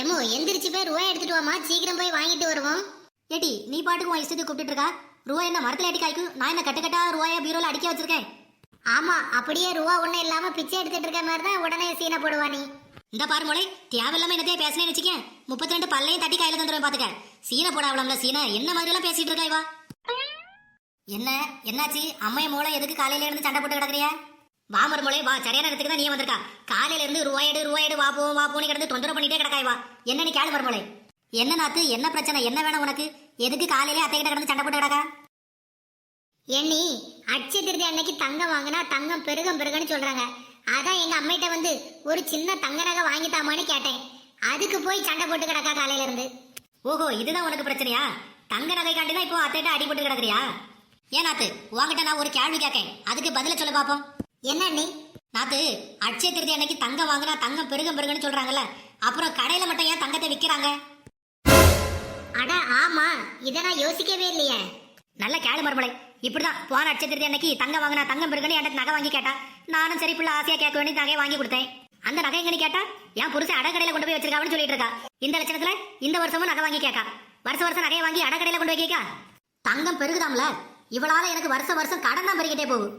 எம்மோ எந்திரிச்சு போய் ரூபாய் எடுத்துட்டு வாமா சீக்கிரம் போய் வாங்கிட்டு வருவோம். ஏட்டி நீ பாட்டுக்கு உன் இஷ்டத்துக்கு கூப்பிட்டு இருக்கா ரூபாய் என்ன மரத்துல ஏட்டி காய்க்கும்? நான் என்ன கட்டுக்கட்டா ரூபாய பீரோல அடிக்க வச்சிருக்கேன்? ஆமா அப்படியே ரூபா ஒண்ணு இல்லாம பிச்சை எடுத்துட்டு இருக்க மாதிரி தான் உடனே சீனை போடுவா நீ. இந்த பாரு மொழி தேவையில்லாம என்னத்தையே பேசினேன்னு வச்சுக்கேன். முப்பத்தி ரெண்டு பல்லையும் தட்டி கையில தந்துடுவேன் பாத்துக்க. சீனை போடாவலாம்ல சீனை. என்ன மாதிரி எல்லாம் பேசிட்டு இருக்கா இவா? என்ன? என்னாச்சு? அம்மைய மூளை எதுக்கு காலையில இருந்து சண்டை போட்டு கிடக்குறியா? வா மறுமொழி வா சரியான நேரத்துக்கு தான் நீ வந்திருக்கா. காலையில இருந்து ரூபாயடு ரூபாயடு வா போ வா போன்னு கிடந்து தொந்தரவு பண்ணிட்டே கிடக்காய் வா என்னன்னு கேளு மறுமொழி என்ன நாத்து என்ன பிரச்சனை என்ன வேணும் உனக்கு? எதுக்கு காலையிலே அத்தை கிட்ட கிடந்து சண்டை போட்டு கிடக்கா எண்ணி அட்சய திருதி அன்னைக்கு தங்கம் வாங்கினா தங்கம் பெருகம் பெருகன்னு சொல்றாங்க. அதான் எங்க அம்மைகிட்ட வந்து ஒரு சின்ன தங்க நகை வாங்கித்தாமான்னு கேட்டேன். அதுக்கு போய் சண்டை போட்டு கிடக்கா காலையில இருந்து. ஓஹோ இதுதான் உனக்கு பிரச்சனையா? தங்க நகை காண்டி தான் இப்போ அத்தைட்ட அடிபட்டு கிடக்குறியா? ஏன் நாத்து உன்கிட்ட நான் ஒரு கேள்வி கேட்கேன். அதுக்கு பதில சொல்லு பாப்போம். என்ன அண்ணி நாத்து அட்சய திருதி அன்னைக்கு தங்கம் வாங்கினா தங்கம் பெருகம் பெருகன்னு சொல்றாங்கல்ல. அப்புறம் கடையில மட்டும் ஏன் தங்கத்தை விக்கிறாங்க? அட ஆமா. இதை நான் யோசிக்கவே இல்லையே. நல்ல கேளு மறுமலை இப்படிதான் போன அட்சய திருதி அன்னைக்கு தங்கம் வாங்கினா தங்கம் பெருகன்னு என்கிட்ட நகை வாங்கி கேட்டா. நானும் சரி பிள்ளை ஆசையா கேட்க வேண்டிய நகையை வாங்கி கொடுத்தேன். அந்த நகை எங்கன்னு கேட்டா என் புருஷன் அடக்கடையில கொண்டு போய் வச்சிருக்கான்னு சொல்லிட்டு இருக்கா. இந்த லட்சணத்துல இந்த வருஷமும் நகை வாங்கி கேட்கா. வருஷம் வருஷம் நகையை வாங்கி அடக்கடையில கொண்டு போய் கேட்கா. தங்கம் பெருகுதாம்ல. இவளால எனக்கு வருஷம் வருஷம் கடன் தான் பெருகிட்டே போகுது.